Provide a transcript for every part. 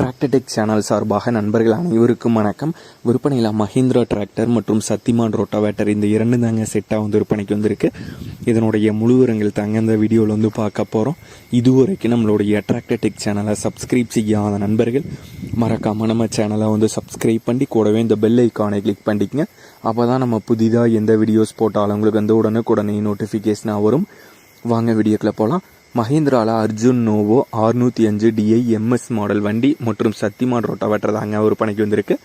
Tractor Tech channel சார்பாக நண்பர்கள் அனைவருக்கும் வணக்கம். விற்பனையில் மஹிந்திரா டிராக்டர் மற்றும் சத்திமான் ரோட்டாவேட்டர் இந்த இரண்டு தாங்க செட்டாக வந்து விற்பனைக்கு வந்திருக்கு. இதனுடைய முழுவரங்கள் தாங்க இந்த வீடியோவில் வந்து பார்க்க போகிறோம் இதுவரைக்கும் நம்மளுடைய டிராக்டர்டெக் சேனலை சப்ஸ்கிரைப் செய்யாத நண்பர்கள் மறக்காமல் நம்ம சேனலை வந்து சப்ஸ்கிரைப் பண்ணி கூடவே இந்த பெல் ஐக்கானை கிளிக் பண்ணிக்கங்க. அப்போ தான் நம்ம புதிதாக எந்த வீடியோஸ் போட்டாலும் உங்களுக்கு வந்து உடனுக்குடனே நோட்டிஃபிகேஷனாக வரும். வாங்க வீடியோக்குள்ளே போகலாம் மஹிந்திராவில் அர்ஜுன் நோவோ ஆறுநூற்றி அஞ்சு டிஐ எம்எஸ் மாடல் வண்டி மற்றும் சக்திமான் ரோட்டாவேட்டர் தாங்க விற்பனைக்கு வந்திருக்கு.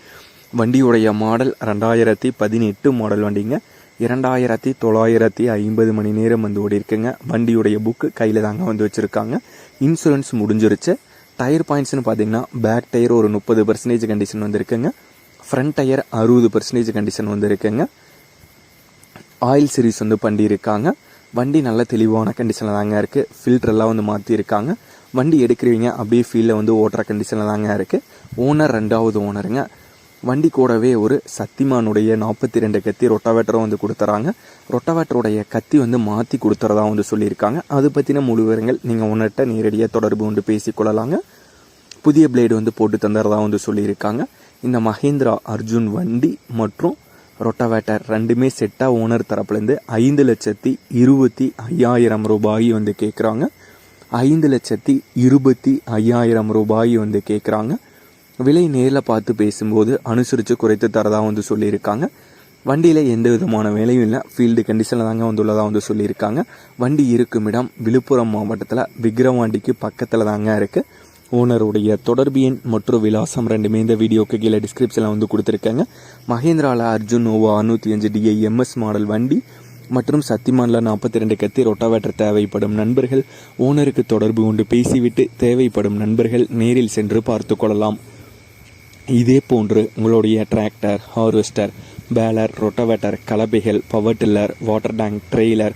வண்டியுடைய மாடல் ரெண்டாயிரத்தி பதினெட்டு மாடல் வண்டிங்க. இரண்டாயிரத்தி தொள்ளாயிரத்தி ஐம்பது மணி நேரம் வந்து ஓடி இருக்குங்க வண்டியுடைய புக்கு கையில் தாங்க வந்து வச்சுருக்காங்க. இன்சூரன்ஸ் முடிஞ்சிருச்சு. டயர் பாயிண்ட்ஸ்னு பார்த்தீங்கன்னா பேக் டயர் ஒரு முப்பது பர்சன்டேஜ் கண்டிஷன் வந்திருக்குங்க. ஃப்ரண்ட் டயர் அறுபது பர்சன்டேஜ் கண்டிஷன் வந்திருக்குங்க. ஆயில் சீரிஸ் வந்து பண்ணியிருக்காங்க. வண்டி நல்ல தெளிவான கண்டிஷனில் தாங்க இருக்குது ஃபில்டரெல்லாம் வந்து மாற்றிருக்காங்க வண்டி எடுக்கிறவங்க அப்படியே ஃபீல்டில் வந்து ஓட்டுற கண்டிஷனில் தாங்க இருக்குது ஓனர் ரெண்டாவது ஓனருங்க வண்டி கூடவே ஒரு சத்திமானுடைய நாற்பத்தி ரெண்டு கத்தி ரொட்டாவேட்டரும் வந்து கொடுத்துறாங்க. ரொட்டாவேட்டருடைய கத்தி வந்து மாற்றி கொடுத்துறதா வந்து சொல்லியிருக்காங்க. அது பற்றின முழு விவரங்கள் நீங்கள் உன்னிட்ட நேரடியாக தொடர்பு கொண்டு பேசிக்கொள்ளலாங்க. புதிய பிளேடு வந்து போட்டு தந்துறதா வந்து சொல்லியிருக்காங்க. இந்த மஹேந்திரா அர்ஜுன் வண்டி மற்றும் ரொட்டவேட்டர் ரெண்டுமே செட்டாக ஓனர் தரப்புலேருந்து ஐந்து லட்சத்தி இருபத்தி ஐயாயிரம் ரூபாய் வந்து கேட்குறாங்க ஐந்து லட்சத்தி இருபத்தி ஐயாயிரம் ரூபாய் வந்து கேட்குறாங்க விலை நேரில் பார்த்து பேசும்போது அனுசரித்து குறைத்து தரதாக வந்து சொல்லியிருக்காங்க. வண்டியில் எந்த விதமான வேலையும் இல்லை. ஃபீல்டு கண்டிஷனில் தாங்க வந்துள்ளதாக வந்து சொல்லியிருக்காங்க. வண்டி இருக்கும் இடம் விழுப்புரம் மாவட்டத்தில் விக்ரவாண்டிக்கு பக்கத்தில் தாங்க இருக்குது ஓனருடைய தொடர்பு எண் மற்றும் விலாசம் ரெண்டுமே இந்த வீடியோக்கு கீழே டிஸ்கிரிப்ஷனில் வந்து கொடுத்துருக்காங்க. மஹேந்திராவில் அர்ஜுன் நோவா அறுநூற்றி அஞ்சு டிஐ எம்எஸ் மாடல் வண்டி மற்றும் சத்திமானில் நாற்பத்தி ரெண்டு கத்தி ரொட்டாவேட்டர் தேவைப்படும் நண்பர்கள். ஓனருக்கு தொடர்பு கொண்டு பேசிவிட்டு தேவைப்படும் நண்பர்கள் நேரில் சென்று பார்த்து கொள்ளலாம். இதே போன்று உங்களுடைய tractor harvester baler rotavator கலப்பைகள் power tiller water tank trailer